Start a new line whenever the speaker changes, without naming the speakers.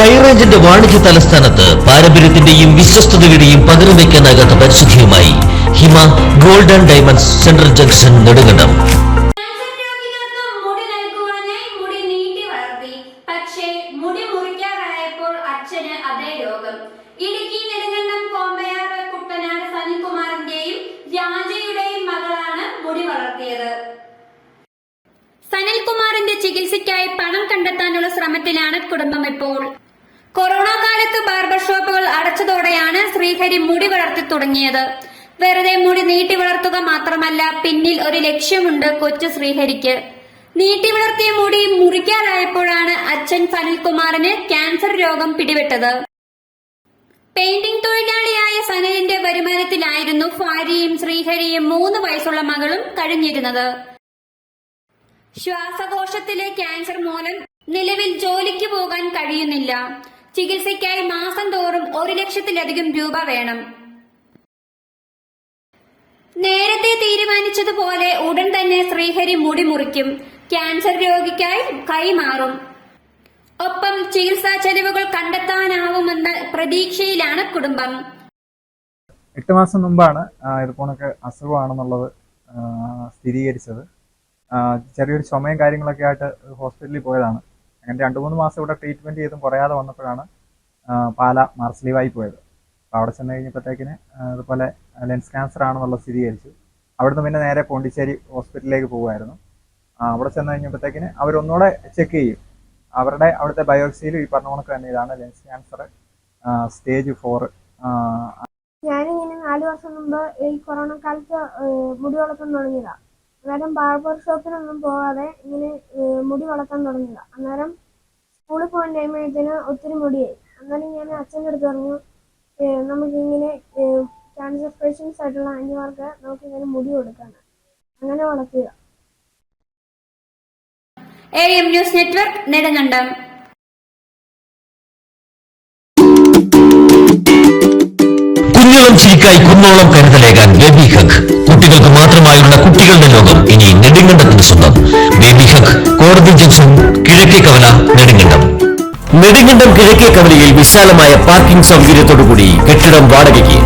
ഹൈറേഞ്ചിന്റെ വാണിജ്യ തലസ്ഥാനത്ത് പാരമ്പര്യത്തിന്റെയും വിശ്വസ്തതയുടെയും പകരം വയ്ക്കാനാകാത്ത പരിശുദ്ധിയുമായി Hima golden diamonds central junction Nedumkandam.
സനിൽകുമാറിന്റെ ചികിത്സയ്ക്കായി പണം കണ്ടെത്താനുള്ള ശ്രമത്തിലാണ് കുടുംബം ഇപ്പോൾ. കൊറോണ കാലത്ത് ബാർബർ ഷോപ്പുകൾ അടച്ചതോടെയാണ് ശ്രീഹരി മുടി വളർത്തി തുടങ്ങിയത്. വെറുതെ മുടി നീട്ടി വളർത്തുക മാത്രമല്ല പിന്നിൽ ഒരു ലക്ഷ്യമുണ്ട് കൊച്ചു ശ്രീഹരിക്ക്. നീട്ടി വളർത്തിയ മുടി മുറിക്കാറായപ്പോഴാണ് അച്ഛൻ സനിൽകുമാറിന് ക്യാൻസർ രോഗം പിടിപെട്ടത്. പെയിന്റിംഗ് തൊഴിലാളിയായ സനലിന്റെ വരുമാനത്തിലായിരുന്നു ഭാര്യയും ശ്രീഹരിയും മൂന്ന് വയസ്സുള്ള മകളും കഴിഞ്ഞിരുന്നത്. ശ്വാസകോശത്തിലെ ക്യാൻസർ മൂലം നിലവിൽ ജോലിക്ക് പോകാൻ കഴിയുന്നില്ല. ചികിത്സയ്ക്കായി മാസം തോറും ഒരു ലക്ഷത്തിലധികം രൂപ വേണം. നേരത്തെ തീരുമാനിച്ചതുപോലെ ഉടൻ തന്നെ ശ്രീഹരി മുടി മുറിക്കും. ക്യാൻസർ രോഗിക്കായി കൈമാറും ഒപ്പം ചികിത്സാ ചെലവുകൾ കണ്ടെത്താനാവുമെന്ന പ്രതീക്ഷയിലാണ് കുടുംബം.
എട്ട് മാസം മുമ്പാണ് ആ, ഇത് അസുഖമാണെന്നുള്ളത് സ്ഥിരീകരിച്ചത്. ചെറിയൊരു ചുമയും കാര്യങ്ങളൊക്കെ ആയിട്ട് ഹോസ്പിറ്റലിൽ പോയതാണ്. അങ്ങനെ രണ്ട് മൂന്ന് മാസം ഇവിടെ ട്രീറ്റ്മെന്റ് ചെയ്തും കുറയാതെ വന്നപ്പോഴാണ് പാല മാർസ്ലീവായി ലീവായി പോയത്. അപ്പോൾ അവിടെ ചെന്ന് കഴിഞ്ഞപ്പോഴത്തേക്കിന് അതുപോലെ ലെൻസ് ക്യാൻസർ ആണെന്നുള്ള സ്ഥിരീകരിച്ചു. അവിടുന്ന് പിന്നെ നേരെ പോണ്ടിച്ചേരി ഹോസ്പിറ്റലിലേക്ക് പോകുമായിരുന്നു. അവിടെ ചെന്ന് കഴിഞ്ഞപ്പോഴത്തേക്കിന് അവരൊന്നുകൂടെ ചെക്ക് ചെയ്യും. അവരുടെ അവിടുത്തെ ബയോപ്സിയിലും ഈ പറഞ്ഞ കണക്ക് തന്നെ ഇതാണ് ലെൻസ് ക്യാൻസർ സ്റ്റേജ് ഫോർ
ഞാനിങ്ങനെ നാല് വർഷം മുമ്പ് ഈ കൊറോണ കാലത്ത് മുടി വളർത്തുന്നു തുടങ്ങിയതാ. അന്നേരം ബാർബർ ഷോപ്പിനൊന്നും പോകാതെ ഇങ്ങനെ മുടി വളർത്താൻ തുടങ്ങിയതാ. അന്നേരം സ്കൂളിൽ പോകാൻ കഴിയുമ്പോഴത്തേന് ഒത്തിരി മുടിയായി. അന്നേരം ഞാൻ അച്ഛന്റെ അടുത്ത് പറഞ്ഞു നമുക്കിങ്ങനെ ക്യാൻസർ പേഷ്യൻസ് ആയിട്ടുള്ള അന്യമാർക്ക് നമുക്കിങ്ങനെ മുടി കൊടുക്കാണ് അങ്ങനെ വളർത്തുക
A M news network Nedumkandam.
കുഞ്ഞോളം ചിരിക്കായി കുന്നോളം കരുതലേകാൻ ബേബി ഹഗ് കുട്ടികൾക്ക് കുട്ടികളുടെ ലോകം ഇനി നെടുങ്കണ്ടത്തിന് സ്വന്തം. ബേബി ഹക് കോടതി ജംഗ്ഷൻ കിഴക്കേ കവല നെടുങ്കണ്ടം. നെടുങ്കണ്ടം കിഴക്കേ കവലയിൽ വിശാലമായ പാർക്കിംഗ് സൗകര്യത്തോടുകൂടി കെട്ടിടം വാടകയ്ക്ക്.